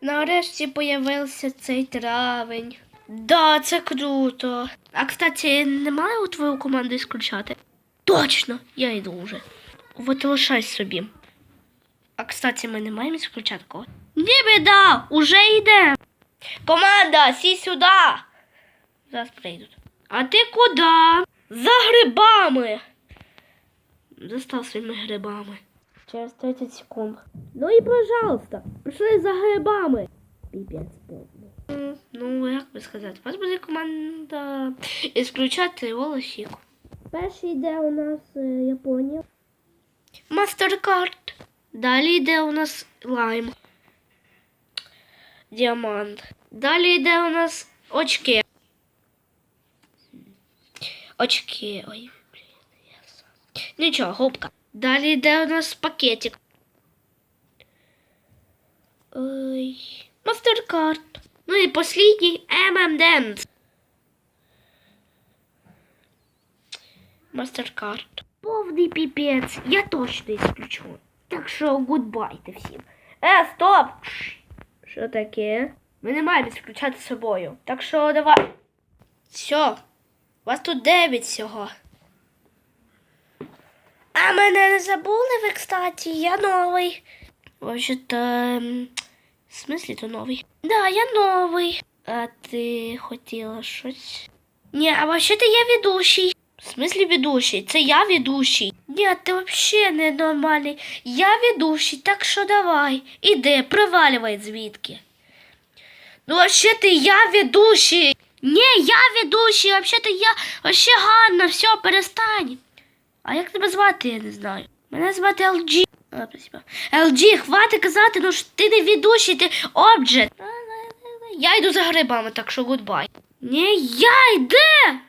Нарешті появився цей травень. Да, це круто. А кстати, немає у твою команду ісключати? Точно, я йду вже. От лишай собі. А кстати, ми не маємо ісключати кого? Не біда, уже йде. Команда, сі сюди. Зараз прийдуть. А ти куди? За грибами. Достав своїми грибами. Через 30 секунд. Ну і пожалуйста, пішли за грибами. Піпець повний. М, Ну, як би сказати, у вас буде команда ісключати волосік. Перший йде у нас е, Японія. Мастеркард. Далі йде у нас лайм. Діамант. Далі йде у нас очки. Очки. Ой, блін, я сам. Нічого, губка. Далі йде у нас пакетик. Ой. Мастеркард. Ну і послідній M&M's. Мастеркард. Повний піпець. Я точно ісключу. Так що гудбайте всім. Е, стоп! Що таке? Ми не маємо ісключати собою. Так що давай. Все. Вас тут дев'ять всього. А мене не забули ви, кстати, я новий. Вообще-то, в смислі то новий? Да, я новий. А ти хотіла щось? Ні, а вообще-то я ведущий. В смислі ведущий? Це я ведущий. Ні, ти вообще не нормальний. Я ведущий, так що давай. Іди, проваливай звідки. Ну, вообще-то я ведущий. Ні, я ведущий, вообще-то я вообще гарно, все, перестань. А як тебе звати, я не знаю. Мене звати LG. А, спасибо. LG, хватить казати, ну ж ти не ведущий, ти обджет. Я йду за грибами, так що гудбай. Ні, я йде.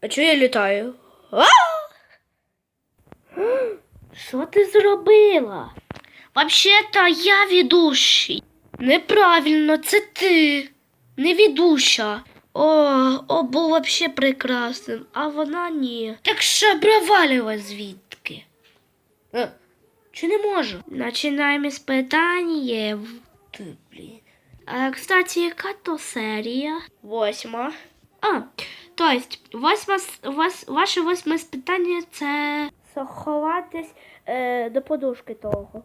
А чого я літаю? Що ти зробила? Вообще-то я ведущий. Неправильно, це ти. Не ведуща. О, о, був вообще прекрасним, а вона ні. Так що провалювай звідки. Е, чи не можу? Починаємо з питання. Ти, блін. А, кстати, яка то серія? Восьма. А, то есть, восьма, с- вас, ваше восьме питання це заховатись е, до подушки того.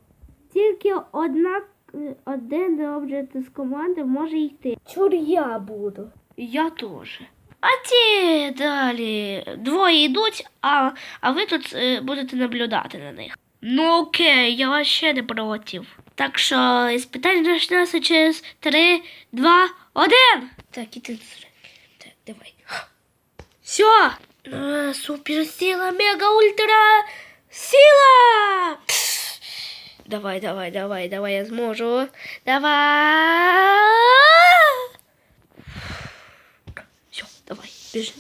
Тільки одна, е, один об'єкт з команди може йти. Чур я буду. Я теж. А ті далі двоє йдуть, а, а ви тут е, будете наблюдати на них. Ну окей, я вообще не проти. Так що іспитання почнеться через 3, 2, 1. Так, іди сюди. Так, давай. Все. Е, Суперсила, мега ультра сила. Давай, давай, давай, давай, я зможу. Давай. Давай, бежи.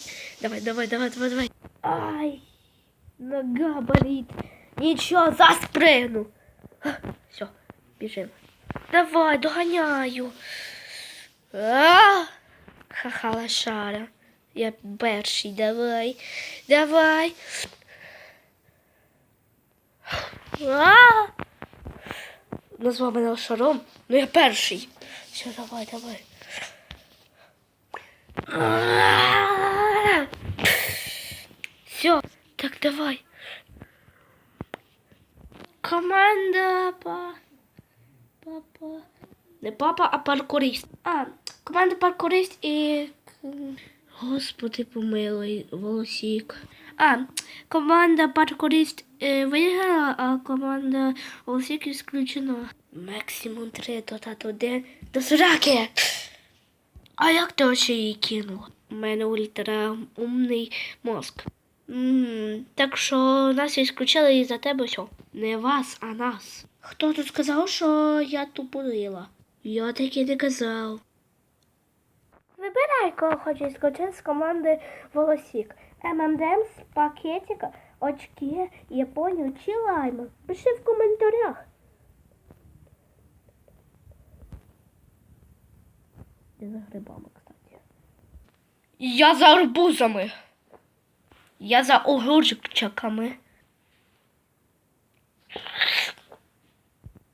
Давай, давай, давай, давай, давай. Ай, нога болит. Ничего, заспрыгну. Все, бежим. Давай, догоняю. Ха-ха, лошара. Я перший, давай. Давай. Назвав мене лошаром. Ну я перший. Все, давай, давай. Все, так давай. Команда па... Папа. Не папа, а паркурист. А, команда паркурист і. Господи, помилуй, волосік. А, команда паркурист е, виграла, а команда волосік ісключена. Максимум три додати один до сраки. А як ти ще її кинула? У мене ультра умний мозк. м так що нас ісключили і за тебе все. Не вас, а нас. Хто тут сказав, що я тупорила? Я таки не казав. Вибирай, кого хочеш скочити з команди Волосік. ММДМ з пакетика, очки, Японію чи лайма. Пиши в коментарях. Я за грибами, кстати. Я за арбузами. Я за огурчиками.